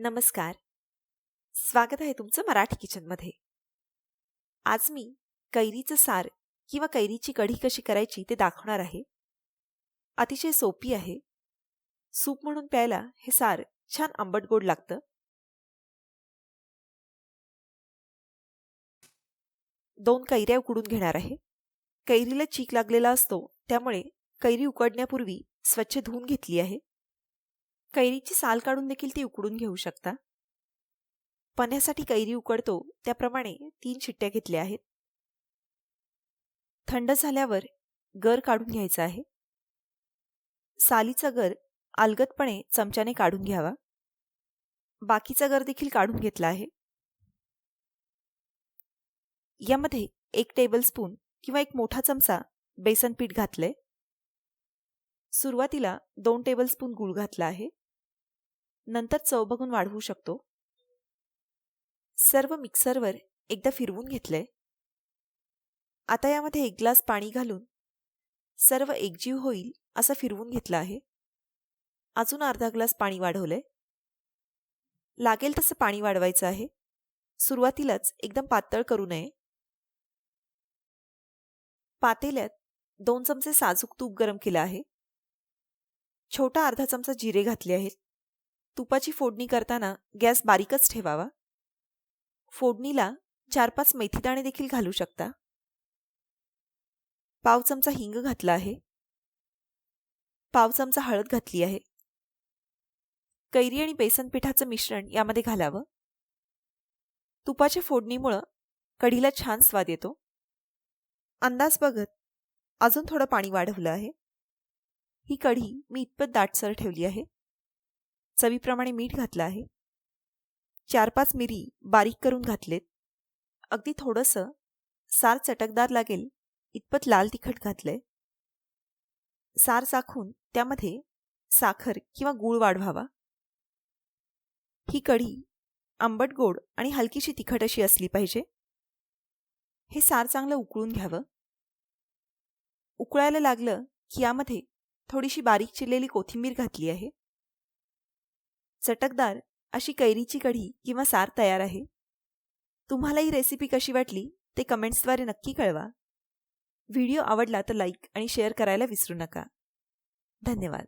नमस्कार. स्वागत आहे तुमचं मराठी किचनमध्ये. आज मी कैरीचं सार किंवा कैरीची कढी कशी करायची ते दाखवणार आहे. अतिशय सोपी आहे. सूप म्हणून प्यायला हे सार छान आंबट गोड लागतं. दोन कैऱ्या उकडून घेणार आहे. कैरीला चीक लागलेला असतो त्यामुळे कैरी उकडण्यापूर्वी स्वच्छ धुवून घेतली आहे. कैरीची साल काढून देखील ती उकडून घेऊ शकता. पण्यासाठी कैरी उकडतो त्याप्रमाणे तीन शिट्ट्या घेतल्या आहेत. थंड झाल्यावर गर काढून घ्यायचा आहे. सालीचा गर अलगदपणे चमच्याने काढून घ्यावा. बाकीचा गर देखील काढून घेतला आहे. यामध्ये एक टेबलस्पून किंवा एक मोठा चमचा बेसन पीठ घातलंय. सुरुवातीला दोन टेबलस्पून गूळ घातला आहे. नंतर चव बघून वाढवू शकतो. सर्व मिक्सरवर एकदा फिरवून घेतलंय. आता यामध्ये एक ग्लास पाणी घालून सर्व एकजीव होईल असं फिरवून घेतलं आहे. अजून अर्धा ग्लास पाणी वाढवलंय. लागेल तसं पाणी वाढवायचं आहे. सुरुवातीलाच एकदम पातळ करू नये. पातेल्यात दोन चमचे साजूक तूप गरम केलं आहे. छोटा अर्धा चमचा जिरे घातले आहेत. तुपाची फोडणी करताना गॅस बारीकच ठेवावा. फोडणीला चार पाच मेथीदाणे देखील घालू शकता. पाव चमचा हिंग घातला आहे. पाव चमचा हळद घातली आहे. कैरी आणि बेसन पिठाचं मिश्रण यामध्ये घालावं. तुपाच्या फोडणीमुळं कढीला छान स्वाद येतो. अंदाज बघत अजून थोडं पाणी वाढवलं आहे. ही कढी मी इतपत दाटसर ठेवली आहे. चवीप्रमाणे मीठ घातलं आहे. चार पाच मिरी बारीक करून घातलेत. अगदी थोडंसं सार चटकदार लागेल इतपत लाल तिखट घातलंय. सार चाखून त्यामध्ये साखर किंवा गूळ वाढवावा. ही कढी आंबट गोड आणि हलकीशी तिखट अशी असली पाहिजे. हे सार चांगलं उकळून घ्यावं. उकळायला लागलं की यामध्ये थोडीशी बारीक चिरलेली कोथिंबीर घातली आहे. चटकदार अशी कैरीची कढी किंवा सार तयार आहे. तुम्हाला ही रेसिपी कशी वाटली ते कमेंट्सद्वारे नक्की कळवा. व्हिडिओ आवडला तर लाईक आणि शेअर करायला विसरू नका. धन्यवाद.